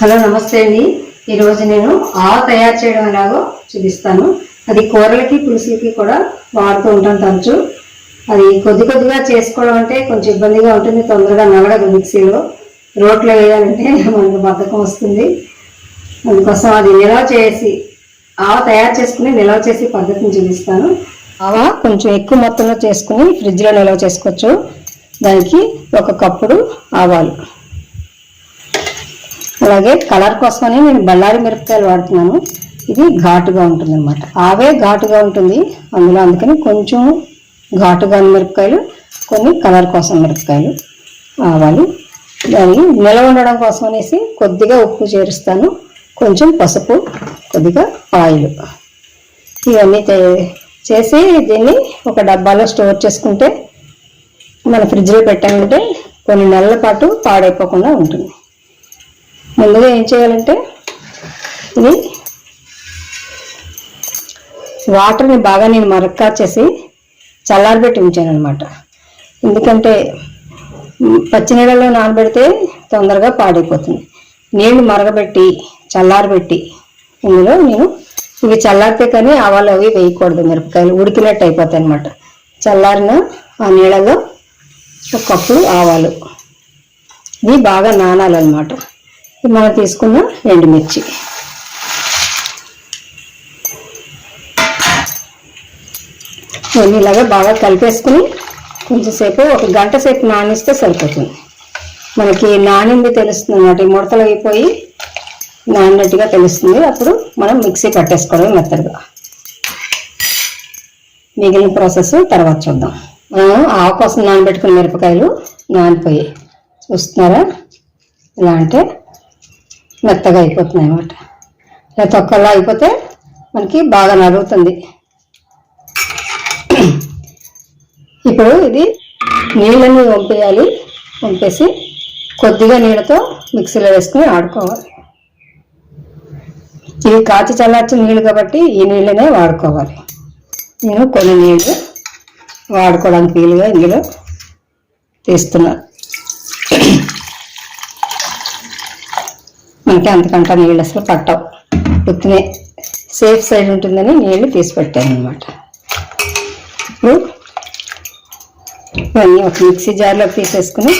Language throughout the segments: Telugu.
హలో నమస్తే అండి. ఈరోజు నేను ఆవ తయారు చేయడం ఎలాగో చూపిస్తాను. అది కూరలకి పులుసులకి కూడా వాడుతూ ఉంటాను తరచు. అది కొద్ది కొద్దిగా చేసుకోవడం అంటే కొంచెం ఇబ్బందిగా ఉంటుంది. తొందరగా నవడదు మిక్సీలో. రోట్లో వేయాలంటే మనకు బద్ధకం వస్తుంది. అందుకోసం అది నిల్వ చేసి ఆవ తయారు చేసుకుని నిల్వ చేసి పద్ధతిని చూపిస్తాను. ఆవ కొంచెం ఎక్కువ మొత్తంలో చేసుకుని ఫ్రిడ్జ్లో నిల్వ చేసుకోవచ్చు. దానికి ఒక కప్పుడు ఆవాలు. అలాగే కలర్ కోసమని నేను బళ్ళారి మిరపకాయలు వాడుతున్నాను. ఇది ఘాటుగా ఉంటుంది అనమాట ఆవే ఘాటుగా ఉంటుంది. అందులో అందుకని కొంచెం ఘాటుగా మిరపకాయలు కొన్ని కలర్ కోసం మిరపకాయలు ఆవాలు. దాన్ని నిలవ ఉండడం కోసం అనేసి కొద్దిగా ఉప్పు చేరుస్తాను. కొంచెం పసుపు కొద్దిగా ఆయిల్. ఇవన్నీ చేసి దీన్ని ఒక డబ్బాలో స్టోర్ చేసుకుంటే మన ఫ్రిడ్జ్లో పెట్టామంటే కొన్ని నెలల పాటు పాడైపోకుండా ఉంటుంది. ముందుగా ఏం చేయాలంటే ఇది వాటర్ని బాగా నేను మరక్కాచేసి చల్లారబెట్టి ఉంచాను అనమాట ఎందుకంటే పచ్చి నీళ్ళలో నానబెడితే తొందరగా పాడైపోతుంది. నీళ్ళు మరగబెట్టి చల్లారబెట్టి ఇందులో నేను ఇవి చల్లారితే కానీ ఆవాలు అవి వేయకూడదు. మిరపకాయలు ఉడికినట్టు అయిపోతాయి అనమాట చల్లారిన ఆ నీళ్ళలో ఒక కప్పు ఆవాలు. ఇవి బాగా నానాలన్నమాట. ఇది మనం తీసుకున్న ఎండుమిర్చి. ఇవన్నీ ఇలాగా బాగా కలిపేసుకుని కొంచెంసేపు ఒక గంట సేపు నానిస్తే సరిపోతుంది. మనకి నానింది తెలుస్తుంది అన్నమాట. ముడతలు అయిపోయి నానినట్టుగా తెలుస్తుంది. అప్పుడు మనం మిక్సీ పట్టేసుకోవడం మెత్తగా మిగిలిన ప్రాసెస్ తర్వాత చూద్దాం. మనం ఆవు కోసం నానబెట్టుకున్న మిరపకాయలు నానిపోయి చూస్తున్నారా? ఇలా అంటే మెత్తగా అయిపోతున్నాయి అన్నమాట. ఇలా తొక్కలా అయిపోతే మనకి బాగా నలుగుతుంది ఇప్పుడు ఇది నీళ్ళని వంపేయాలి. వంపేసి కొద్దిగా నీళ్ళతో మిక్సీలో వేసుకుని ఆడుకోవాలి. ఇవి కాచి చల్లార్చిన నీళ్ళు కాబట్టి ఈ నీళ్ళనే వాడుకోవాలి. నేను కొన్ని నీళ్ళు వాడుకోవడానికి వీలుగా ఇందులో తీస్తున్నాను మనకి అంతకంటే నీళ్ళు అసలు పట్టవు. ఉత్తినే సేఫ్ సైడ్ ఉంటుందని నీళ్ళు తీసి పెట్టాను అనమాట ఇప్పుడు ఇవన్నీ ఒక మిక్సీ జార్లో తీసేసుకుని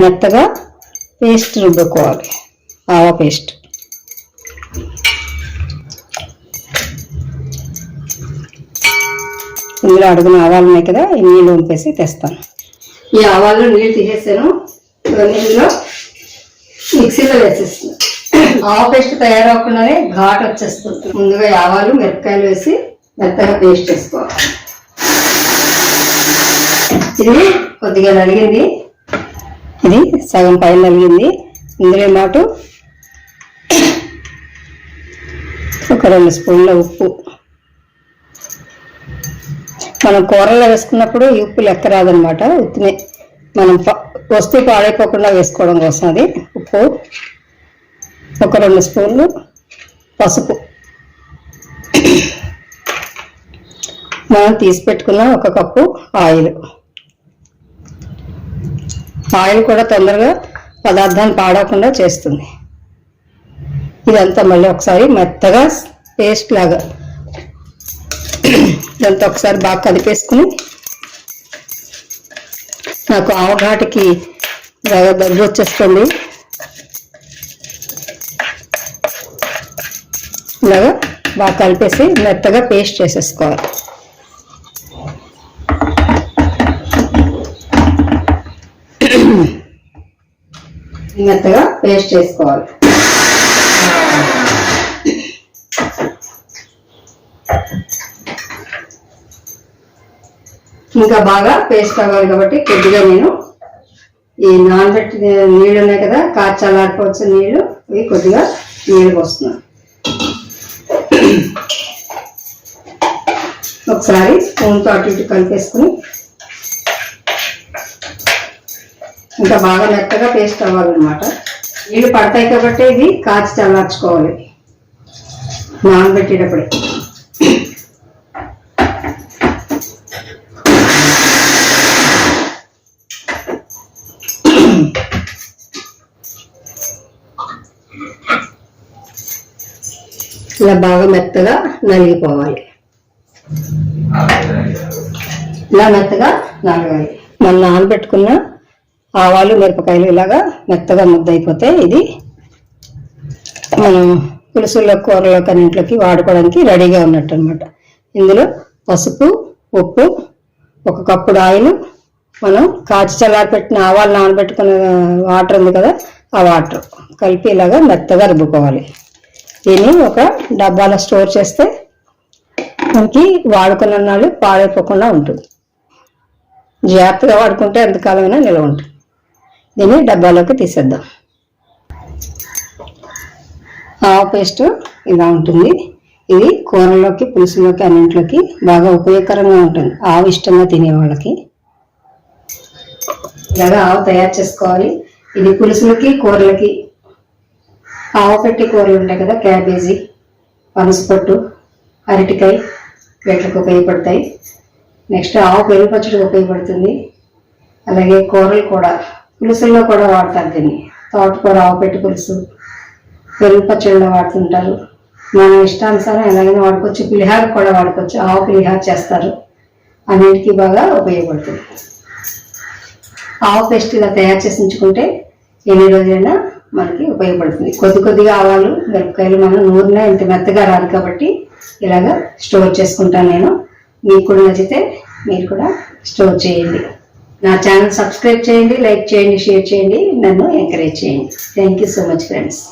మెత్తగా పేస్ట్ రుబ్బుకోవాలి. ఆవా పేస్ట్. ఇందులో అడుగున ఆవాలు ఉన్నాయి కదా ఈ నీళ్ళు వంపేసి తెస్తాను. ఈ ఆవాలు నీళ్ళు తీసేసాను. ఇందులో మిక్సీలో వేసేస్తున్నాను ఆవ పేస్ట్ తయారవకుండానే ఘాట్ వచ్చేస్తుంది. ముందుగా ఈ ఆవాలు మిరపకాయలు వేసి మెత్తగా పేస్ట్ చేసుకోవాలి. ఇది కొద్దిగా నలిగింది. ఇది సగం పైన నలిగింది. ఇందులో మాట ఒక రెండు స్పూన్ల ఉప్పు. మనం కూరలో వేసుకున్నప్పుడు ఈ ఉప్పు లెక్క రాదనమాట. ఉప్పునే మనం వస్తే పాడైపోకుండా వేసుకోవడం కోసం అది. ఉప్పు ఒక రెండు స్పూన్లు పసుపు. మనం తీసి పెట్టుకున్న ఒక కప్పు ఆయిల్. ఆయిల్ కూడా తొందరగా పదార్థాన్ని పాడకుండా చేస్తుంది. ఇదంతా మళ్ళీ ఒకసారి మెత్తగా పేస్ట్ లాగా ఇదంతా ఒకసారి బాగా కలిపేసుకుని నాకు ఆవఘాటికి బాగా దగ్గర వచ్చేస్తుంది. ఇలాగా బాగా కలిపేసి మెత్తగా పేస్ట్ చేసేసుకోవాలి. మెత్తగా పేస్ట్ చేసుకోవాలి. ఇంకా బాగా పేస్ట్ అవ్వాలి కాబట్టి కొద్దిగా నేను ఈ నానబెట్టిన నీళ్ళు ఉన్నాయి కదా కాచి నీళ్ళు ఇవి కొద్దిగా నీళ్ళు పోస్తున్నాను. ఒకసారి స్పూన్తో అటు ఇటు కలిపేసుకుని ఇంకా బాగా మెత్తగా పేస్ట్ అవ్వాలన్నమాట. నీళ్ళు పడతాయి కాబట్టి ఇది కాచి చల్లార్చుకోవాలి నానబెట్టేటప్పుడే. ఇలా బాగా మెత్తగా నలిగిపోవాలి. ఇలా మెత్తగా నలగాలి. మన నానబెట్టుకున్న ఆవాలు మిరపకాయలు ఇలాగా మెత్తగా ముద్ద అయిపోతే ఇది మనం పులుసుల్లో కూరలో కన్నింటిలోకి వాడుకోవడానికి రెడీగా ఉన్నట్టు అనమాట ఇందులో పసుపు ఉప్పు ఒక కప్పుడు ఆయిల్ మనం కాచి చల్లారి పెట్టిన ఆవాలు నానబెట్టుకున్న వాటర్ ఉంది కదా ఆ వాటర్ కలిపి ఇలాగా మెత్తగా రుబ్బుకోవాలి. దీన్ని ఒక డబ్బాలో స్టోర్ చేస్తే మనకి వాడుకున్న నాళ్ళు పాడైపోకుండా ఉంటుంది. జాగ్రత్తగా వాడుకుంటే ఎంతకాలమైనా నిల్వ ఉంటుంది. దీన్ని డబ్బాలోకి తీసేద్దాం. ఆవ పేస్ట్ ఇలా ఉంటుంది. ఇది కూరలోకి పులుసులోకి అన్నింటిలోకి బాగా ఉపయోగకరంగా ఉంటుంది. ఆవు ఇష్టంగా తినే వాళ్ళకి ఇలాగా ఆవు తయారు చేసుకోవాలి. ఇది పులుసులకి కూరలకి. ఆవు పెట్టి కూరలు ఉంటాయి కదా క్యాబేజీ పనసపొట్టు అరటికాయ వీటికి ఉపయోగపడతాయి. నెక్స్ట్ ఆవు పెరుగు పచ్చడికి ఉపయోగపడుతుంది. అలాగే కూరలు కూడా. పులుసుల్లో కూడా వాడతారు దీన్ని. తోటకూర ఆవు పెట్టి పులుసు పెరుగు పచ్చడిలో వాడుతుంటారు. మన ఇష్టానుసారం ఎలాగైనా వాడుకోవచ్చు. పులిహార కూడా వాడుకోవచ్చు. ఆవు పులిహార చేస్తారు. అన్నిటికీ బాగా ఉపయోగపడుతుంది. ఆవు పేస్ట్ ఇలా తయారు చేసి ఉంచుకుంటే ఎన్ని రోజులైనా మనకి ఉపయోగపడుతుంది. కొద్ది కొద్దిగా ఆవాలు మిరపకాయలు మనం నూనె ఇంత మెత్తగా రాదు కాబట్టి ఇలాగా స్టోర్ చేసుకుంటాను నేను. మీకు కూడా నచ్చితే మీరు కూడా స్టోర్ చేయండి. నా ఛానల్ సబ్స్క్రైబ్ చేయండి లైక్ చేయండి షేర్ చేయండి నన్ను ఎంకరేజ్ చేయండి. Thank you so much friends